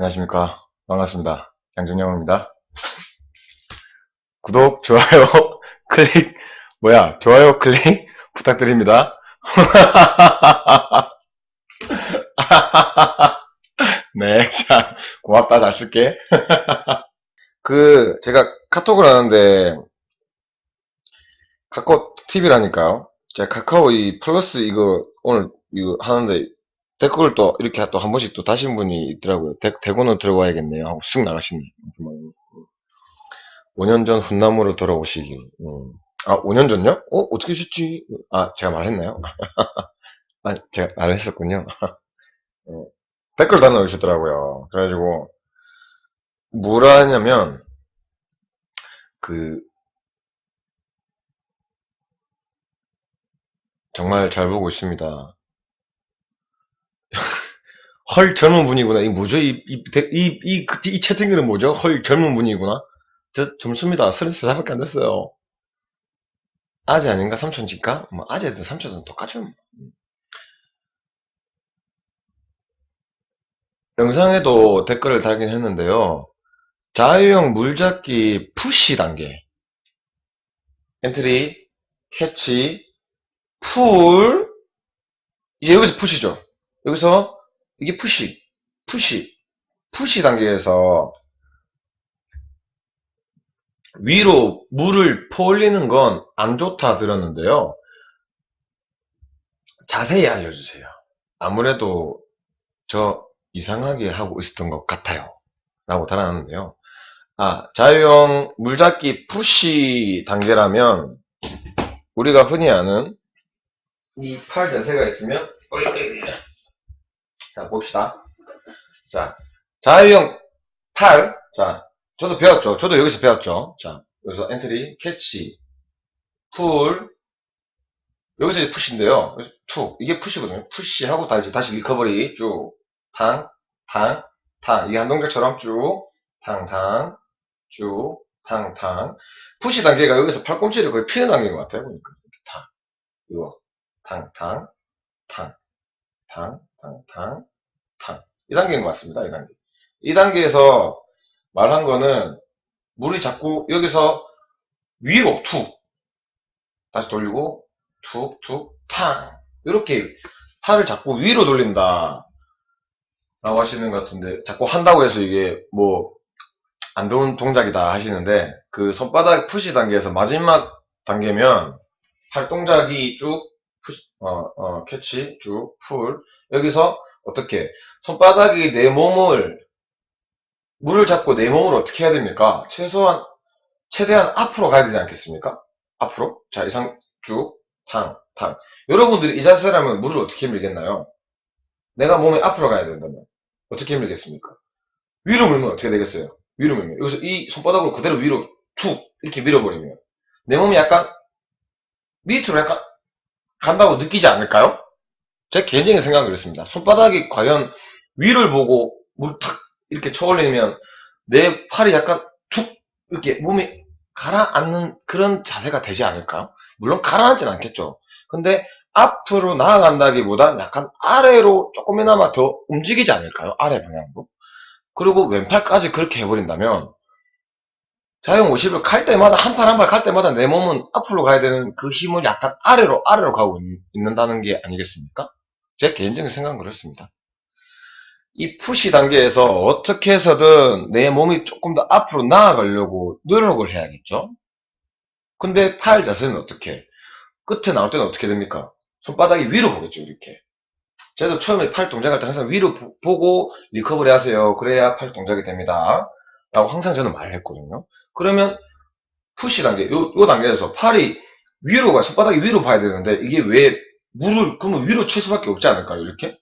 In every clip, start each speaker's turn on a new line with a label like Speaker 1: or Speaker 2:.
Speaker 1: 안녕하십니까. 반갑습니다. 양준영입니다. 구독, 좋아요, 클릭, 뭐야, 좋아요, 클릭 부탁드립니다. 네, 자, 고맙다, 잘 쓸게. 그, 제가 카톡을 하는데, 카카오 TV라니까요. 제가 카카오 이 플러스 이거 오늘 이거 하는데 댓글을 또 이렇게 또 한 번씩 또 다신 분이 있더라고요. 대, 대구는 들어와야겠네요. 하고 쓱 나가시네. 5년 전 훈남으로 돌아오시기. 음. 아, 5년 전요? 어, 어떻게 하셨지? 아, 제가 말했나요? 아, 제가 말했었군요. 어, 댓글 다 넣으셨더라고요. 그래가지고, 뭐라 하냐면, 그, 정말 잘 보고 있습니다. 헐 젊은 분이구나. 이 뭐죠? 이, 이, 이, 이, 이 채팅들은 뭐죠? 헐 젊은 분이구나. 저 젊습니다. 33살밖에 안 됐어요. 아재 아닌가? 삼촌집가? 뭐 아재든 삼촌은 똑같죠. 뭐. 영상에도 댓글을 달긴 했는데요. 자유형 물잡기 푸시 단계. 엔트리, 캐치, 풀, 이제 여기서 푸시죠. 여기서 이게 푸시, 푸시, 푸시 단계에서 위로 물을 퍼올리는 건 안 좋다 들었는데요. 자세히 알려주세요. 아무래도 저 이상하게 하고 있었던 것 같아요. 라고 달아놨는데요. 아, 자유형 물잡기 푸시 단계라면 우리가 흔히 아는 이 팔 자세가 있으면 어이, 어이. 자 봅시다. 자 자유형 팔. 자 저도 배웠죠. 저도 여기서 배웠죠. 자 여기서 엔트리 캐치 풀. 여기서 이제 푸시인데요. 툭 이게 푸시거든요. 푸시하고 다시 다시 리커버리 쭉 탕 탕 탕. 이게 한 동작처럼 쭉 탕 탕. 쭉 탕 탕. 푸시 단계가 여기서 팔꿈치를 거의 피는 단계인 것 같아요 보니까. 이렇게 탕. 이거. 탕 탕. 탕. 탕, 탕, 탕, 탕. 이 단계인 것 같습니다. 이 단계. 이 단계에서 말한 거는 물이 자꾸 여기서 위로 툭 다시 돌리고 툭, 툭, 탕 이렇게 팔을 자꾸 위로 돌린다 라고 하시는 것 같은데 자꾸 한다고 해서 이게 뭐 안 좋은 동작이다 하시는데 그 손바닥 푸시 단계에서 마지막 단계면 팔 동작이 쭉 푸시, 어, 어, 캐치, 쭉, 풀. 여기서 어떻게, 손바닥이 내 몸을, 물을 잡고 내 몸을 어떻게 해야 됩니까? 최소한, 최대한 앞으로 가야 되지 않겠습니까? 앞으로. 자, 이상, 쭉, 탕, 탕. 여러분들이 이 자세라면 물을 어떻게 밀겠나요? 내가 몸이 앞으로 가야 된다면, 어떻게 밀겠습니까? 위로 밀면 어떻게 되겠어요? 위로 밀면. 여기서 이 손바닥으로 그대로 위로 툭, 이렇게 밀어버리면, 내 몸이 약간, 밑으로 약간 간다고 느끼지 않을까요? 제 개인적인 생각은 그렇습니다. 손바닥이 과연 위를 보고 물 탁 이렇게 쳐올리면 내 팔이 약간 툭 이렇게 몸이 가라앉는 그런 자세가 되지 않을까요? 물론 가라앉진 않겠죠. 근데 앞으로 나아간다기보다 약간 아래로 조금이나마 더 움직이지 않을까요? 아래 방향으로. 그리고 왼팔까지 그렇게 해버린다면 자영 50을 칼 때마다 한 팔 한 팔 칼 때마다 내 몸은 앞으로 가야 되는 그 힘을 약간 아래로 아래로 가고 있, 는다는 게 아니겠습니까? 제 개인적인 생각은 그렇습니다. 이 푸시 단계에서 어떻게 해서든 내 몸이 조금 더 앞으로 나아가려고 노력을 해야겠죠? 근데 팔 자세는 어떻게? 끝에 나올 때는 어떻게 됩니까? 손바닥이 위로 보겠죠, 이렇게. 저도 처음에 팔 동작할 때 항상 위로 보, 보고 리커버리 하세요. 그래야 팔 동작이 됩니다. 라고 항상 저는 말을 했거든요. 그러면 푸시 단계, 요, 요 단계에서 팔이 위로 가, 손바닥이 위로 봐야 되는데 이게 왜 물을 그러면 위로 칠 수밖에 없지 않을까요? 이렇게?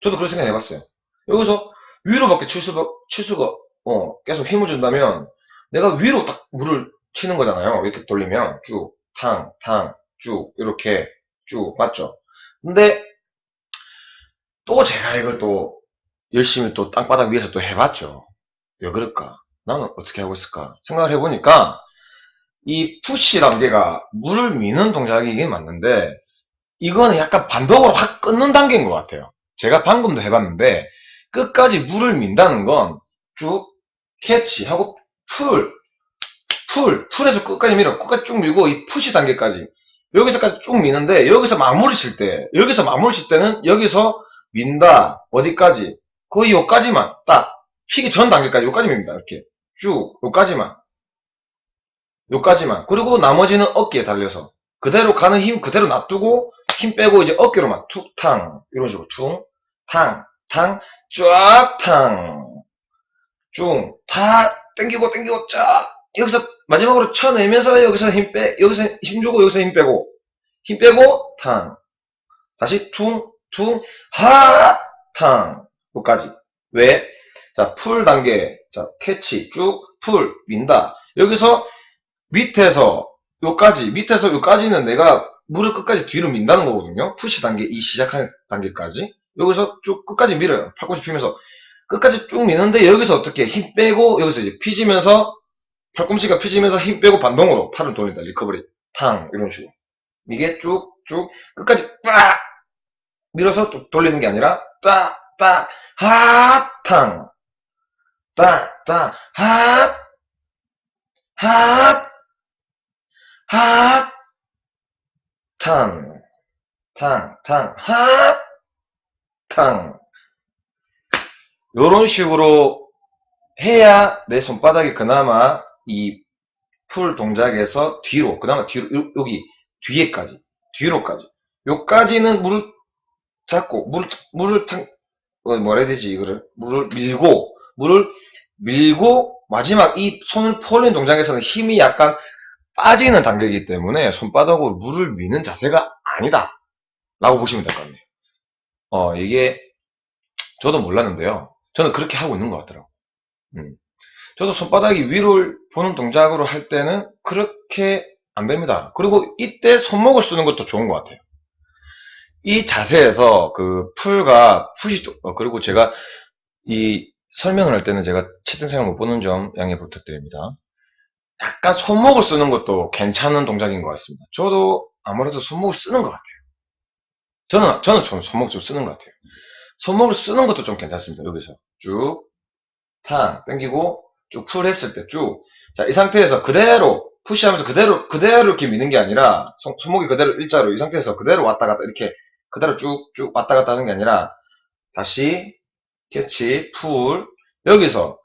Speaker 1: 저도 그런 생각 해봤어요. 여기서 위로밖에 칠 수가, 칠 수가, 어, 계속 힘을 준다면 내가 위로 딱 물을 치는 거잖아요. 이렇게 돌리면 쭉, 탕, 탕, 쭉, 이렇게 쭉, 맞죠? 근데 또 제가 이걸 또 열심히 또 땅바닥 위에서 또 해봤죠. 왜 그럴까? 나는 어떻게 하고 있을까? 생각을 해보니까 이 푸시 단계가 물을 미는 동작이긴 맞는데 이거는 약간 반동으로 확 끊는 단계인 것 같아요. 제가 방금도 해봤는데 끝까지 물을 민다는 건 쭉 캐치하고 풀, 풀, 풀에서 끝까지 밀어. 끝까지 쭉 밀고 이 푸시 단계까지. 여기서까지 쭉 미는데 여기서 마무리 칠 때, 여기서 마무리 칠 때는 여기서 민다. 어디까지? 거의 요까지만 딱 휘기 전 단계까지 요까지 밉니다. 이렇게 쭉 요까지만. 요까지만. 그리고 나머지는 어깨에 달려서 그대로 가는 힘 그대로 놔두고 힘 빼고 이제 어깨로만 툭탕 이런 식으로 퉁, 탕, 탕, 쫙 탕, 쭉, 다 땡기고 땡기고 쫙. 여기서 마지막으로 쳐내면서 여기서 힘 빼, 여기서 힘 주고 여기서 힘 빼고. 힘 빼고 탕, 다시 퉁, 퉁, 하, 탕, 여기까지. 왜? 자, 풀 단계, 자, 캐치, 쭉, 풀, 민다. 여기서 밑에서 요까지, 밑에서 요까지는 내가 물을 끝까지 뒤로 민다는 거거든요. 푸시 단계, 이 시작하는 단계까지. 여기서 쭉 끝까지 밀어요. 팔꿈치 피면서. 끝까지 쭉 미는데 여기서 어떻게 힘 빼고 여기서 이제 피지면서 팔꿈치가 피지면서 힘 빼고 반동으로 팔을 돌린다. 리커버리. 탕. 이런 식으로. 이게 쭉, 쭉, 끝까지 빡! 밀어서 쭉 돌리는 게 아니라 딱, 딱, 하, 탕. 딱, 딱, 하, 하, 하, 탕, 탕, 탕, 하, 탕. 요런 식으로 해야 내 손바닥이 그나마 이 풀 동작에서 뒤로, 그나마 뒤로, 요- 여기 뒤에까지, 뒤로까지. 요까지는 물을 잡고, 물을, 물을 탕, 어, 뭐라 해야 되지, 이거를. 물을 밀고, 물을 밀고, 마지막 이 손을 폴린 동작에서는 힘이 약간 빠지는 단계이기 때문에 손바닥으로 물을 미는 자세가 아니다. 라고 보시면 될 것 같네요. 어, 이게, 저도 몰랐는데요. 저는 그렇게 하고 있는 것 같더라고요. 음. 저도 손바닥이 위를 보는 동작으로 할 때는 그렇게 안 됩니다. 그리고 이때 손목을 쓰는 것도 좋은 것 같아요. 이 자세에서 그 풀과 푸시, 어, 그리고 제가 이 설명을 할 때는 제가 채팅창을 못 보는 점 양해 부탁드립니다. 약간 손목을 쓰는 것도 괜찮은 동작인 것 같습니다. 저도 아무래도 손목을 쓰는 것 같아요. 저는, 저는 좀 손목 좀 쓰는 것 같아요. 손목을 쓰는 것도 좀 괜찮습니다. 여기서 쭉, 탕, 당기고, 쭉 풀 했을 때 쭉. 자, 이 상태에서 그대로, 푸시하면서 그대로, 그대로 이렇게 미는 게 아니라, 손, 손목이 그대로 일자로 이 상태에서 그대로 왔다 갔다 이렇게 그대로 쭉, 쭉 왔다 갔다 하는 게 아니라, 다시, 캐치, 풀, 여기서,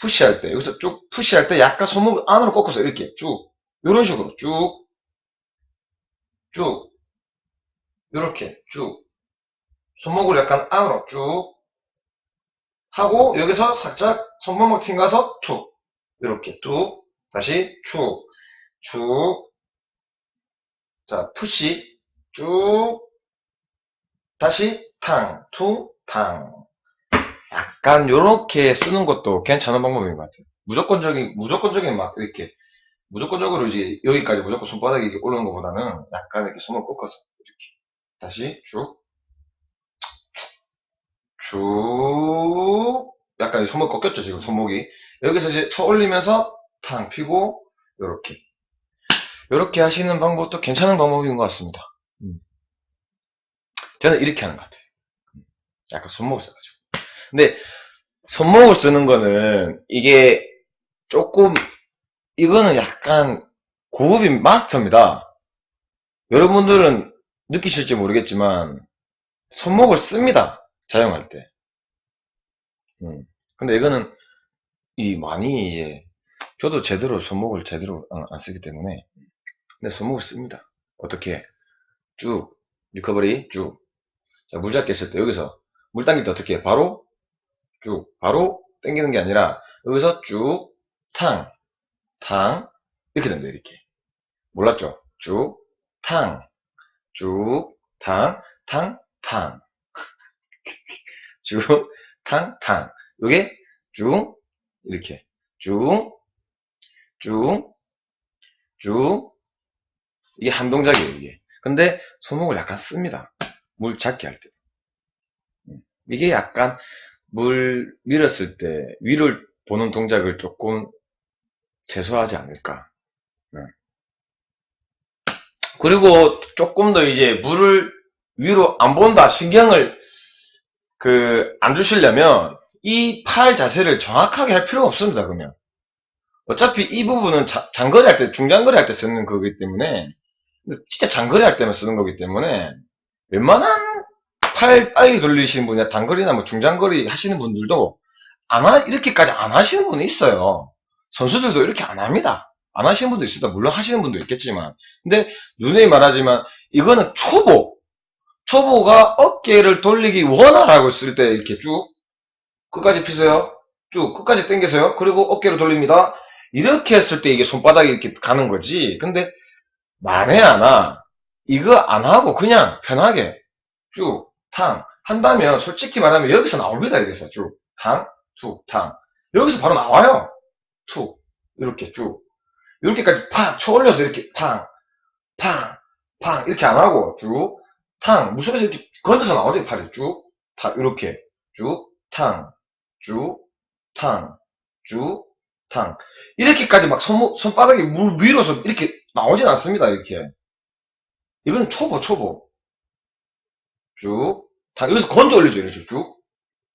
Speaker 1: 푸시할 때, 여기서 쭉 푸시할 때 약간 손목을 안으로 꺾어서 이렇게 쭉, 요런 식으로 쭉, 쭉, 요렇게 쭉, 손목을 약간 안으로 쭉, 하고, 여기서 살짝 손목을 튕가서 툭, 이렇게 뚝, 다시 축, 축, 자, 푸시, 쭉, 다시 탕, 퉁, 탕. 약간 요렇게 쓰는 것도 괜찮은 방법인 것 같아요. 무조건적인, 무조건적인 막 이렇게, 무조건적으로 이제 여기까지 무조건 손바닥이 이렇게 올라오는 것보다는 약간 이렇게 손을 꺾어서 이렇게. 다시 쭉, 쭉, 약간 이 손목 꺾였죠, 지금 손목이. 여기서 이제 쳐 올리면서 탕 피고, 요렇게. 요렇게 하시는 방법도 괜찮은 방법인 것 같습니다. 음. 저는 이렇게 하는 것 같아요. 음. 약간 손목을 써가지고. 근데, 손목을 쓰는 거는, 이게, 조금, 이거는 약간, 고급인 마스터입니다. 여러분들은 느끼실지 모르겠지만, 손목을 씁니다. 자영할 때. 음. 근데 이거는, 이 많이 이제, 저도 제대로 손목을 제대로 안- 안 쓰기 때문에, 근데 손목을 씁니다. 어떻게? 쭉, 리커버리, 쭉. 자, 물 잡기 했을 때 여기서 물 당길 때 어떻게 해? 바로 쭉, 바로 당기는 게 아니라 여기서 쭉, 탕, 탕, 이렇게 됩니다, 이렇게. 몰랐죠? 쭉, 탕, 쭉, 탕, 탕, 탕. 쭉, 탕, 탕. 요게 쭉, 이렇게. 쭉, 쭉, 쭉. 이게 한 동작이에요, 이게. 근데 손목을 약간 씁니다. 물 잡기 할 때. 음. 이게 약간 물 밀었을 때 위를 보는 동작을 조금 제소하지 않을까. 음. 그리고 조금 더 이제 물을 위로 안 본다, 신경을 그, 안 주시려면, 이 팔 자세를 정확하게 할 필요가 없습니다, 그러면. 어차피 이 부분은 자- 장거리 할 때, 중장거리 할 때 쓰는 거기 때문에, 진짜 장거리 할 때만 쓰는 거기 때문에, 웬만한 팔 빨리 돌리시는 분이나 단거리나 뭐 중장거리 하시는 분들도 안 하, 이렇게까지 안 하시는 분이 있어요. 선수들도 이렇게 안 합니다. 안 하시는 분도 있습니다. 물론 하시는 분도 있겠지만. 근데 누누이 말하지만 이거는 초보. 초보가 어깨를 돌리기 원하라고 쓸때 이렇게 쭉 끝까지 피세요. 쭉 끝까지 당기세요. 그리고 어깨를 돌립니다. 이렇게 했을 때 이게 손바닥이 이렇게 가는 거지. 근데 만에 하나 이거 안 하고 그냥 편하게 쭉 탕 한다면 솔직히 말하면 여기서 나옵니다. 여기서 쭉 탕, 툭, 탕. 여기서 바로 나와요. 툭 이렇게 쭉 이렇게까지 팍 쳐올려서 이렇게 팡, 팡, 팡 이렇게 안 하고 쭉 탕, 무속에서 이렇게 건져서 나오죠, 팔이 쭉, 탁, 이렇게, 쭉, 탕, 쭉, 탕, 쭉, 탕. 이렇게까지 막 손, 손바닥이 물 위로서 이렇게 나오진 않습니다, 이렇게. 이건 초보, 초보. 쭉, 탕. 여기서 건져 올리죠, 이렇게 쭉,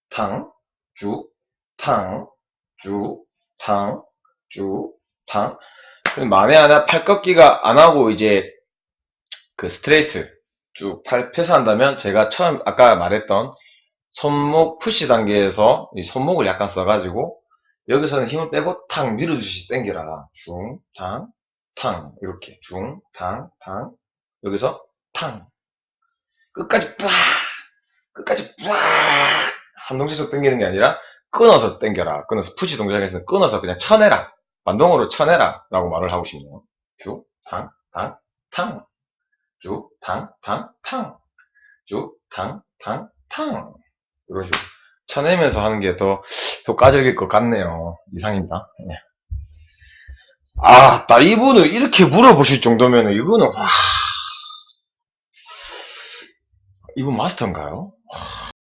Speaker 1: 탕, 쭉, 탕, 쭉, 탕, 쭉, 탕. 만에 하나 팔 꺾기가 안 하고 이제 그 스트레이트 쭉 팔 펴서 한다면 제가 처음 아까 말했던 손목 푸시 단계에서 이 손목을 약간 써가지고 여기서는 힘을 빼고 탕 밀어주시 당겨라. 중, 탕, 탕 이렇게. 중, 탕, 탕 여기서 탕 끝까지 빡 끝까지 빡 한동시서 당기는 게 아니라 끊어서 당겨라 끊어서 푸시 동작에서는 끊어서 그냥 쳐내라 반동으로 쳐내라 라고 말을 하고 싶네요 쭉, 탕, 탕, 탕 쭉, 탕, 탕, 탕. 쭉, 탕, 탕, 탕. 이런 식으로 쳐내면서 하는 게 더 효과적일 것 같네요. 이상입니다. 네. 아, 나 이분을 이렇게 물어보실 정도면 이거는, 와. 이분 마스터인가요?